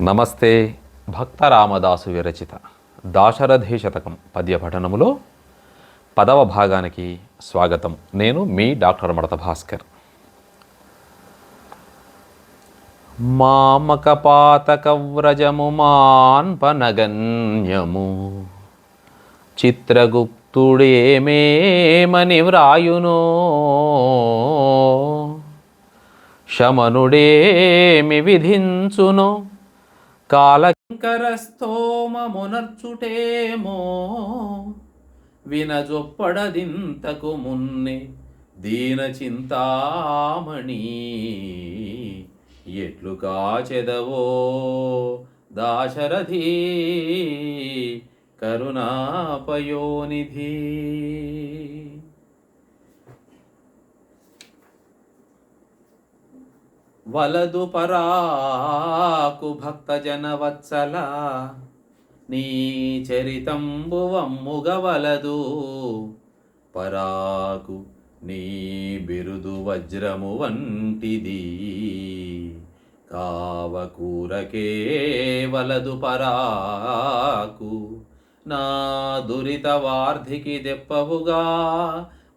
నమస్తే భక్త రామదాసు విరచిత దాశరథి శతకం పద్య పఠనములో పదవ భాగానికి స్వాగతం. నేను మీ డాక్టర్ మడత భాస్కర్. మామకపాతకవ్రజము మాన్పనగన్యము చిత్రగుప్తుడేమేమని వ్రాయునో. శమనుడేమి విధించునో. కాలకరస్తోమమునర్చుటేమో వినజొప్పడదింతకు మున్నే దీన చింతామణి ఎట్లు కాచెదవో దాశరథి కరుణాపయోనిధి. వలదు పరాకు భక్తజన వత్సల. నీ చరితంబువమ్ముగ వలదు పరాకు నీ బిరుదు వజ్రము వంటిది. కావకూరకే వలదు పరాకు నా దురిత వార్ధికి దెప్పవుగా.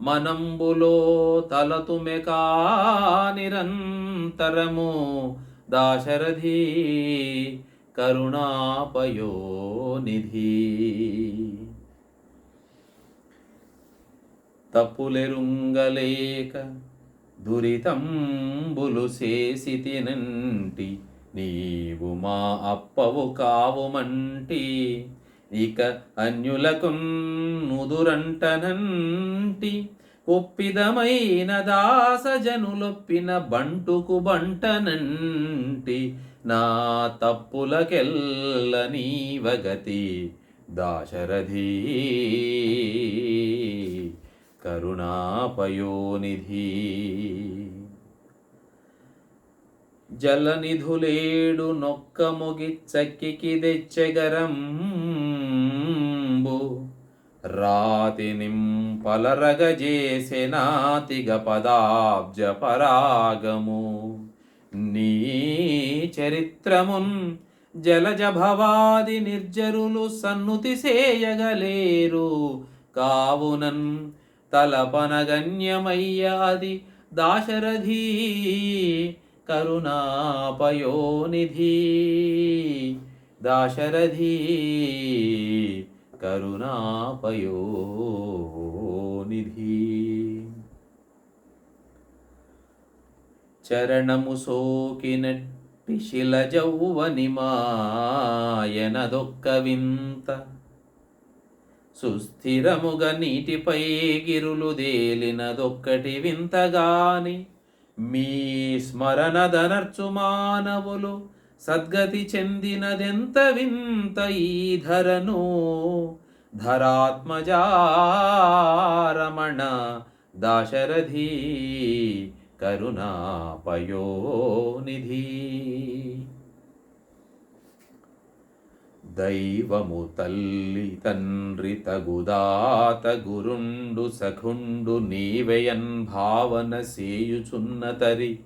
మనంబులో తలతుమెకా నిరంతరము దాశరథి కరుణాపయోనిధి. తప్పులెరుంగలేక దురితంబులు చేసితినంటి నీవు మా అప్పవు కావుమంటి ఇక అన్యులకు నుదురంటనంటి ఒప్పిదమైన దాసజనులొప్పిన బంటుకు బంటనంటి నా తప్పులకెల్ల నీవగతి దాశరథి. కరుణాపయోనిధి. జలనిధులేడు నొక్క మొగిచ్చక్కికి దెచ్చెగరంబు రాతి నింపలరగజేసెనాతిగ పదాబ్జ పరాగము నీ చరిత్రమున్ జలజ భవాది నిర్జరులు సన్నుతి సేయగలేరు. కావునన్ తలపనగణ్యమయ్యాది దాశరథీ కరుణాపయోనిధి. దాశరథీ కరుణాపయోనిధి చరణము సోకినట్టి శిలజౌవని మాయనదొక్క వింత. సుస్థిరముగా నీటిపై గిరులు దేలినదొక్కటి వింతగాని. మీ స్మరణదనర్చు మానవులు సద్గతి చెందినదెంత వింత ఈ ధరను? ధరాత్మజారమణ దాశరథి కరుణాపయోనిధి. దైవము తల్లి తండ్రి తగుదాత గురుండు సఖుండు నీవెయన్ భావన సేయుచున్నతరి.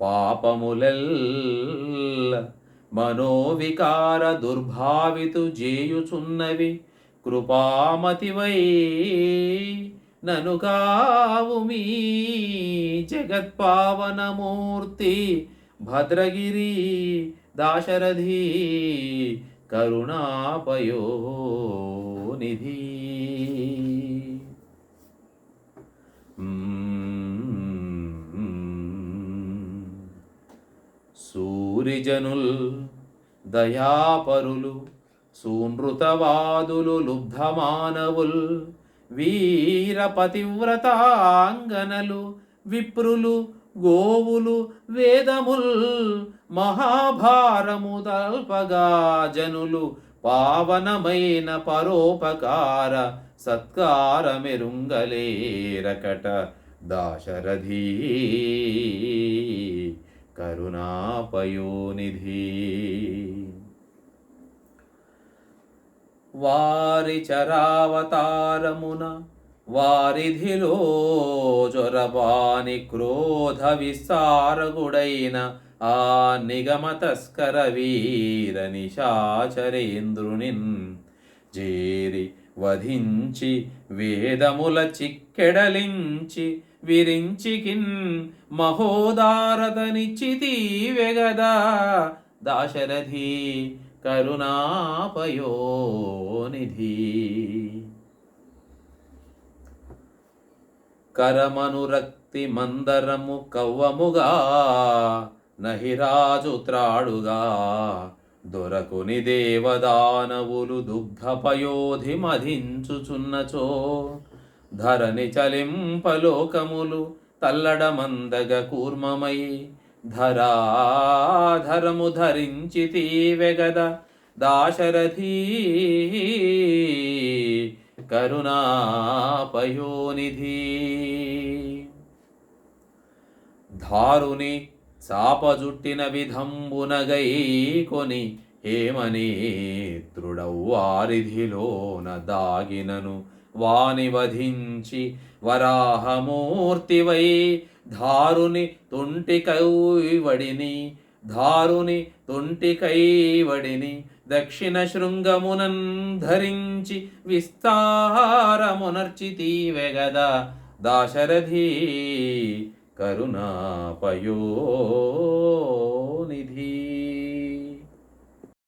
పాపములెల్ మనోవికార దుర్భావితు జేయుచున్నవి కృపామతివై నను కావు మీ జగత్పావనమూర్తి భద్రగిరి దాశరథి కరుణాపయోనిధి. సూరిజనుల్ దయాపరులు సూనృతవాదులు లుబ్ధమానవుల్ వీరపతివ్రతాంగనలు విప్రులు గోవులు వేదముల్ మహాభారము తల్పగా జనులు పావనమైన పరోపకార సత్కారమెరుంగలేరకట దాశరథీ. కరుణాపయోనిధి. వారి చరావతారమున వారిధిలో జొరబాని క్రోధ విస్తారగుడైన ఆ నిగమ తస్కర వీర నిశాచరేంద్రునిన్. జేరి వధించి వేదముల చిక్కెడలించి విరించికిన్ మహోదారతనిచ్చితి వెగదా దాశరథి కరుణాపయోనిధి. కరమనురక్తి మందరము కవ్వముగా నహిరాజు త్రాడుగా దొరకుని దేవదానవులు దుగ్ధపయోధి మధించుచున్నచో ధరణి చలింపలోకములు తల్లడమందగ కూర్మమై ధరాధరము ధరించి తీవెగద దాశరథీ కరుణాపయోనిధి. ధారుని చాపజుట్టిన విధంబునగై కొని హేమనేత్రుడవ్వారిధిలోన దాగినను. వాని వధించి వరాహమూర్తివై ధారుని తుంటికైవడిని. ధారుని తుంటికైవడిని దక్షిణ శృంగమునన్ ధరించి విస్తారమునర్చితీవెగద దాశరథీ దాశరథి కరుణాపయోనిధి.